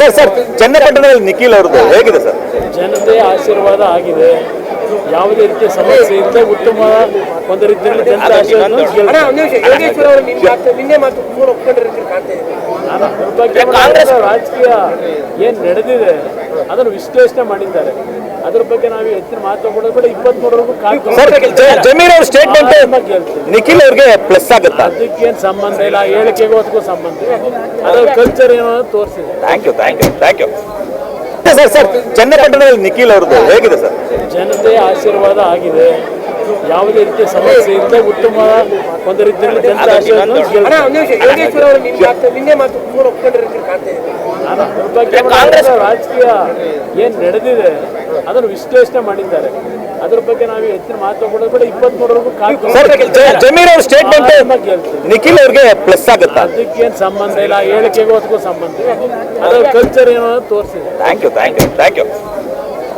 Sir sir ಚನ್ನಪಟ್ಟಣದಲ್ಲಿ ನಿಖಿಲ್ ಅವ್ರದ್ದು ಹೇಗಿದೆ ಸರ್? ಜನತೆ ಆಶೀರ್ವಾದ ಆಗಿದೆ. ಯಾವುದೇ ರೀತಿಯ ಸಮಸ್ಯೆ ಇಲ್ಲದೆ ಉತ್ತಮ ಒಂದು ರೀತಿಯಲ್ಲಿ ಕಾಂಗ್ರೆಸ್ ರಾಜಕೀಯ ಏನು ನಡೆದಿದೆ ಅದನ್ನು ವಿಶ್ಲೇಷಣೆ ಮಾಡಿದ್ದಾರೆ. ಅದ್ರ ಬಗ್ಗೆ ನಾವು ಹೆಚ್ಚಿನ ಮಾತು ಕೊಡೋದು ಕೂಡ ಇಪ್ಪತ್ಮೂರವರೆಗೂ ಜಮೀರ್ ಅವ್ರ ಸ್ಟೇಟ್ಮೆಂಟ್ ನಿಖಿಲ್ ಅವ್ರಿಗೆ ಪ್ಲಸ್ ಆಗುತ್ತಾ? ಅದಕ್ಕೇನು ಸಂಬಂಧ ಇಲ್ಲ ಹೇಳಿಕೆಗೂ ಅದಕ್ಕೂ ಸಂಬಂಧ ಇಲ್ಲ. ಅದರ ಕಲ್ಚರ್ ಏನೋ ತೋರಿಸಿದೆ. Thank you thank you thank you sir sir ಚನ್ನಪಟ್ಟಣದಲ್ಲಿ ನಿಖಿಲ್ ಅವ್ರದ್ದು ಹೇಗಿದೆ ಸರ್? ಜನತೆ ಆಶೀರ್ವಾದ ಆಗಿದೆ. ಯಾವುದೇ ರೀತಿಯ ಸಮಸ್ಯೆ ಇಲ್ಲದೆ ಉತ್ತಮ ಒಂದು ರೀತಿಯಲ್ಲಿ ಜನತೆ ಆಶೀರ್ವಾದ ರಾಜಕೀಯ ಏನ್ ನಡೆದಿದೆ ಅದನ್ನು ವಿಶ್ಲೇಷಣೆ ಮಾಡಿದ್ದಾರೆ. ಅದ್ರ ಬಗ್ಗೆ ನಾವು ಹೆಚ್ಚಿನ ಮಾತು ಕೊಡೋದು ಕೂಡ ಇಪ್ಪತ್ಮೂರವರೆಗೂ ಜ- ಜಮೀರ್ ಅವ್ರ ಸ್ಟೇಟ್ಮೆಂಟ್ ನಿಖಿಲ್ ಅವ್ರಿಗೆ ಪ್ಲಸ್ ಆಗುತ್ತಾ? ಅದಕ್ಕೇನು ಸಂಬಂಧ ಇಲ್ಲ ಹೇಳಿಕೆಗೋಸ್ಕರ ಸಂಬಂಧ ಅದರ ಕಲ್ಚರ್ ಏನೋ ತೋರಿಸಿದೆ. Thank you thank you thank you